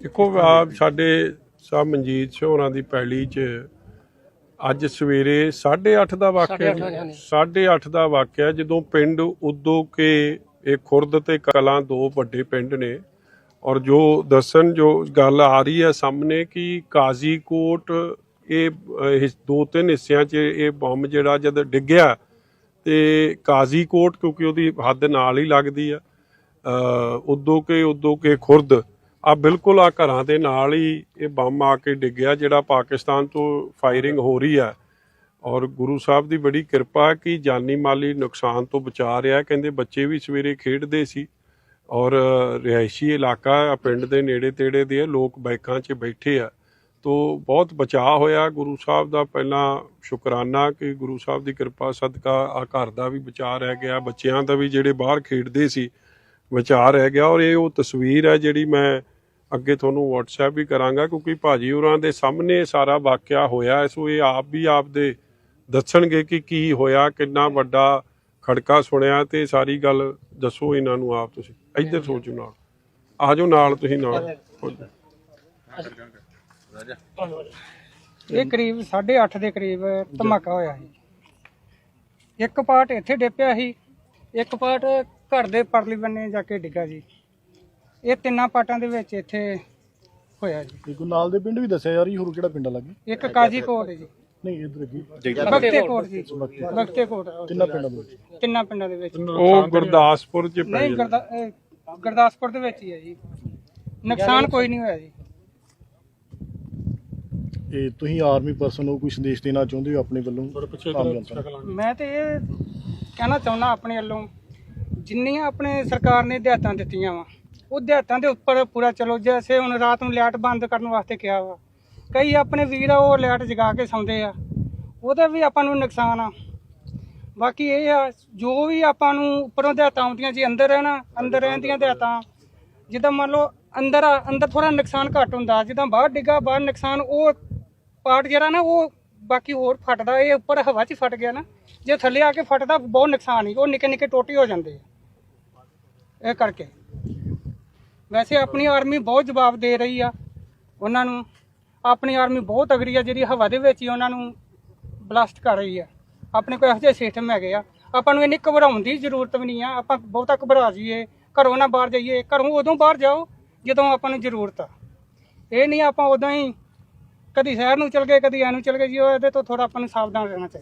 ਦੇਖੋ ਆ ਸਾਡੇ ਸਾਹਿਬ ਮਨਜੀਤ ਸਿੰਘ ਹੋਰਾਂ ਦੀ ਪੈਲੀ 'ਚ ਅੱਜ ਸਵੇਰੇ 8:30 ਦਾ ਵਾਕਿਆ ਜੀ। 8:30 ਦਾ ਵਾਕਿਆ ਜਦੋਂ ਪਿੰਡ ਉਦੋਂ ਕੇ ਇਹ ਖੁਰਦ ਤੇ ਕਲਾਂ ਦੋ ਵੱਡੇ ਪਿੰਡ ਨੇ। ਔਰ ਜੋ ਦੱਸਣ ਜੋ ਗੱਲ ਆ ਰਹੀ ਹੈ ਸਾਹਮਣੇ ਕਿ ਕਾਜ਼ੀਕੋਟ ਇਹ ਦੋ ਤਿੰਨ ਹਿੱਸਿਆਂ 'ਚ ਇਹ ਬੰਬ ਜਿਹੜਾ ਜਦ ਡਿੱਗਿਆ ਤੇ ਕਾਜ਼ੀਕੋਟ ਕਿਉਂਕਿ ਉਹਦੀ ਹੱਦ ਨਾਲ ਹੀ ਲੱਗਦੀ ਆ ਉਦੋਂ ਕੇ ਉਦੋਂ ਕੇ ਖੁਰਦ ਆ ਬਿਲਕੁਲ ਆ ਘਰਾਂ ਦੇ ਨਾਲ ਹੀ ਇਹ ਬੰਮ ਆ ਕੇ ਡਿੱਗਿਆ ਜਿਹੜਾ ਪਾਕਿਸਤਾਨ ਤੋਂ ਫਾਇਰਿੰਗ ਹੋ ਰਹੀ ਹੈ ਔਰ ਗੁਰੂ ਸਾਹਿਬ ਦੀ ਬੜੀ ਕਿਰਪਾ ਕਿ ਜਾਨੀ ਮਾਲੀ ਨੁਕਸਾਨ ਤੋਂ ਬਚਾ ਰਿਹਾ ਕਹਿੰਦੇ ਬੱਚੇ ਵੀ ਸਵੇਰੇ ਖੇਡਦੇ ਸੀ। ਔਰ ਰਿਹਾਇਸ਼ੀ ਇਲਾਕਾ ਆ, ਪਿੰਡ ਦੇ ਨੇੜੇ ਤੇੜੇ ਦੇ ਲੋਕ ਬਾਈਕਾਂ 'ਚ ਬੈਠੇ ਆ। ਤੋ ਬਹੁਤ ਬਚਾਅ ਹੋਇਆ ਗੁਰੂ ਸਾਹਿਬ ਦਾ। ਪਹਿਲਾਂ ਸ਼ੁਕਰਾਨਾ ਕਿ ਗੁਰੂ ਸਾਹਿਬ ਦੀ ਕਿਰਪਾ ਸਦਕਾ ਆ ਘਰ ਦਾ ਵੀ ਬਚਾਅ ਰਹਿ ਗਿਆ, ਬੱਚਿਆਂ ਦਾ ਵੀ ਜਿਹੜੇ ਬਾਹਰ ਖੇਡਦੇ ਸੀ ਬਚਾਅ ਰਹਿ ਗਿਆ। ਔਰ ਇਹ ਉਹ ਤਸਵੀਰ ਹੈ ਜਿਹੜੀ ਮੈਂ ਅੱਗੇ ਤੁਹਾਨੂੰ WhatsApp ਵੀ ਕਰਾਂਗਾ ਕਿਉਂਕਿ ਭਾਜੀ ਹੋਰਾਂ ਦੇ ਸਾਹਮਣੇ ਸਾਰਾ ਵਾਕਿਆ ਹੋਇਆ ਸੋ ਇਹ ਆਪ ਵੀ ਆਪ ਦੇ ਦੱਸਣਗੇ ਕਿ ਕੀ ਹੋਇਆ, ਕਿੰਨਾ ਵੱਡਾ ਖੜਕਾ ਸੁਣਿਆ ਤੇ ਸਾਰੀ ਗੱਲ ਦੱਸੋ ਇਹਨਾਂ ਨੂੰ ਆਪ ਤੁਸੀਂ। ਇੱਧਰ ਸੋਚੋ ਨਾਲ। ਆ ਨਾਲ, ਤੁਸੀਂ ਨਾਲ। ਇਹ ਕਰੀਬ 8:30 ਦੇ ਕਰੀਬ ਧਮਾਕਾ ਹੋਇਆ ਸੀ। ਇੱਕ ਪਾਰਟ ਇੱਥੇ ਡਿੱਪਿਆ ਸੀ, ਇੱਕ ਪਾਰਟ ਘਰ ਦੇ ਪਰਲੀ ਬੰਨੇ ਜਾ ਕੇ ਡਿੱਗਾ ਜੀ ਇਹ ਤਿੰਨਾਂ ਪਾਰਟਾਂ ਦੇ ਵਿੱਚ ਇੱਥੇ ਹੋਇਆ ਜੀ। ਕੋਈ ਨਾਲ ਦੇ ਪਿੰਡ ਵੀ ਦੱਸਿਆ ਯਾਰ ਇਹ ਹੋਰ ਕਿਹੜਾ ਪਿੰਡ ਆ ਲੱਗੇ? ਇੱਕ ਕਾਜੀ ਕੋਟ ਹੈ ਜੀ। ਨਹੀਂ ਇਧਰ ਅੱਗੇ। ਬਖਤੇ ਕੋਟ। ਜੀ। ਬਖਤੇ ਕੋਟ। ਤਿੰਨਾਂ ਪਿੰਡਾਂ ਦੇ ਵਿੱਚ। ਤਿੰਨਾਂ ਪਿੰਡਾਂ ਦੇ ਵਿੱਚ। ਉਹ ਗੁਰਦਾਸਪੁਰ ਚ ਪੈ ਨਹੀਂ ਗੁਰਦਾ ਇਹ ਗੁਰਦਾਸਪੁਰ ਦੇ ਵਿੱਚ ਹੀ ਹੈ ਜੀ। ਨੁਕਸਾਨ ਕੋਈ ਨਹੀਂ ਹੋਇਆ ਜੀ। ਇਹ ਤੁਸੀਂ ਆਰਮੀ ਪਰਸਨ ਹੋ ਕੋਈ ਸੰਦੇਸ਼ ਦੇਣਾ ਚਾਹੁੰਦੇ ਹੋ ਆਪਣੇ ਵੱਲੋਂ? ਆਮ ਜਨਤਾ ਨੂੰ। ਮੈਂ ਤੇ ਇਹ ਕਹਿਣਾ ਚਾਹੁੰਦਾ ਆਪਣੇ ਵੱਲੋਂ ਜਿੰਨੀਆਂ ਆਪਣੇ ਸਰਕਾਰ ਨੇ ਹਦਾਇਤਾਂ ਦਿੱਤੀਆਂ ਵਾ ਉਹ ਹਦਾਇਤਾਂ ਦੇ ਉੱਪਰ ਪੂਰਾ ਚਲੋ, ਜੈਸੇ ਹੁਣ ਰਾਤ ਨੂੰ ਲਾਈਟ ਬੰਦ ਕਰਨ ਵਾਸਤੇ ਕਿਹਾ ਵਾ। ਕਈ ਆਪਣੇ ਵੀਰ ਆ, ਉਹ ਲਾਈਟ ਜਗਾ ਕੇ ਸੌਂਦੇ ਆ। ਉਹਦਾ ਵੀ ਆਪਾਂ ਨੂੰ ਨੁਕਸਾਨ ਆ। ਬਾਕੀ ਇਹ ਆ, ਜੋ ਵੀ ਆਪਾਂ ਨੂੰ ਉੱਪਰੋਂ ਹਦਾਇਤਾਂ ਆਉਂਦੀਆਂ, ਜੀ ਅੰਦਰ ਰਹਿਣਾ, ਅੰਦਰ ਰਹਿੰਦੀਆਂ ਹਦਾਇਤਾਂ ਜਿੱਦਾਂ ਮੰਨ ਲਓ ਅੰਦਰ ਆ, ਅੰਦਰ ਥੋੜਾ ਨੁਕਸਾਨ ਘੱਟ ਹੁੰਦਾ, ਜਿੱਦਾਂ ਬਾਹਰ ਡਿੱਗਾ, ਬਾਹਰ ਨੁਕਸਾਨ, ਉਹ ਪਾਰਟ ਜਿਹੜਾ ਨਾ, ਉਹ ਬਾਕੀ ਹੋਰ ਫਟਦਾ, ਇਹ ਉੱਪਰ ਹਵਾ 'ਚ ਫਟ ਗਿਆ ਨਾ, ਜੇ ਥੱਲੇ ਆ ਕੇ ਫਟਦਾ, ਬਹੁਤ ਨੁਕਸਾਨ ਹੀ, ਉਹ ਨਿੱਕੇ ਨਿੱਕੇ ਟੋਟੇ ਹੋ ਜਾਂਦੇ ਆ। ਇਹ ਕਰਕੇ। ਵੈਸੇ ਆਪਣੀ ਆਰਮੀ ਬਹੁਤ ਜਵਾਬ ਦੇ ਰਹੀ ਆ ਉਹਨਾਂ ਨੂੰ। ਆਪਣੀ ਆਰਮੀ ਬਹੁਤ ਅਗਰੀ ਆ, ਜਿਹੜੀ ਹਵਾ ਦੇ ਵਿੱਚ ਹੀ ਉਹਨਾਂ ਨੂੰ ਬਲਾਸਟ ਕਰ ਰਹੀ ਆ। ਆਪਣੇ ਕੋਲ ਇਹੋ ਜਿਹੇ ਸਿਸਟਮ ਹੈਗੇ ਆ। ਆਪਾਂ ਨੂੰ ਇੰਨੀ ਘਬਰਾਉਣ ਦੀ ਜ਼ਰੂਰਤ ਵੀ ਨਹੀਂ ਆ। ਆਪਾਂ ਬਹੁਤਾ ਘਬਰਾ ਜਾਈਏ, ਘਰੋਂ ਨਾ ਬਾਹਰ ਜਾਈਏ, ਘਰੋਂ ਉਦੋਂ ਬਾਹਰ ਜਾਓ ਜਦੋਂ ਆਪਾਂ ਨੂੰ ਜ਼ਰੂਰਤ ਆ। ਇਹ ਨਹੀਂ ਆਪਾਂ ਉਦੋਂ ਹੀ ਕਦੀ ਸ਼ਹਿਰ ਨੂੰ ਚਲ ਗਏ, ਕਦੀ ਐਨੂੰ ਚਲ ਗਏ ਜੀ, ਉਹ ਇਹਦੇ ਤੋਂ ਥੋੜਾ ਆਪਾਂ ਨੂੰ ਸਾਵਧਾਨ ਰਹਿਣਾ ਚਾਹੀਦਾ।